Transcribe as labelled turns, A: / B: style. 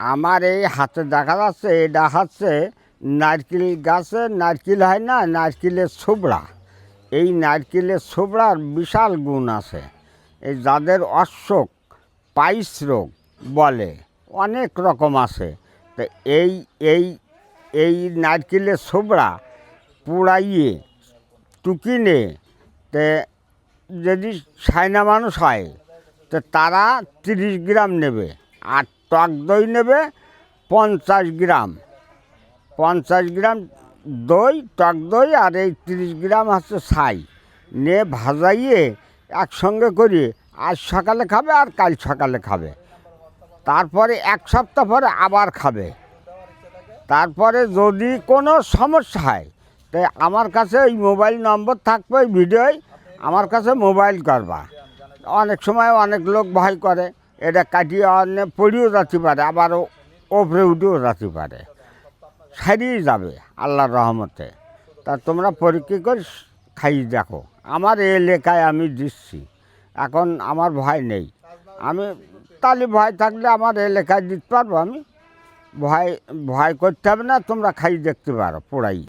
A: আমার এই হাতে দেখা যাচ্ছে এটা হচ্ছে নারকেল গাছে নারকেল হয় না, নারকেলের ছোবড়া। এই নারকেলের ছোবড়ার বিশাল গুণ আছে। এই যাদের অশ্বক পাইস রোগ বলে, অনেক রকম আছে। তো এই এই এই নারকেলের ছোবড়া পুড়াইয়ে টুকিনে তে যদি সাইনা মানুষ হয়, তো তারা তিরিশ গ্রাম নেবে। আর টক দই নেবে পঞ্চাশ গ্রাম। পঞ্চাশ গ্রাম দই, টক দই আর এই তিরিশ গ্রাম হচ্ছে ছাই। নিয়ে ভাজাইয়ে একসঙ্গে করে। আজ সকালে খাবে আর কাল সকালে খাবে। তারপরে এক সপ্তাহ পরে আবার খাবে। তারপরে যদি কোনো সমস্যা হয়, তাই আমার কাছে ওই মোবাইল নম্বর থাকবে ভিডিওয় আমার কাছে মোবাইল করবা। অনেক সময় অনেক লোক ভয় করে। এটা কাটিয়ে অনেক পড়িও যেতে পারে আবারও ওপরে উঠেও যাতে পারে। সারিয়ে যাবে আল্লাহর রহমতে। তা তোমরা পরীক্ষা করে খাইয়ে দেখো। আমার এই এলাকায় আমি দিচ্ছি। এখন আমার ভয় নেই। আমি তাহলে ভয় থাকলে আমার এলাকায় দিতে পারব আমি। ভয় ভয় করতে হবে না, তোমরা খাই দেখতে পারো, পোড়াই।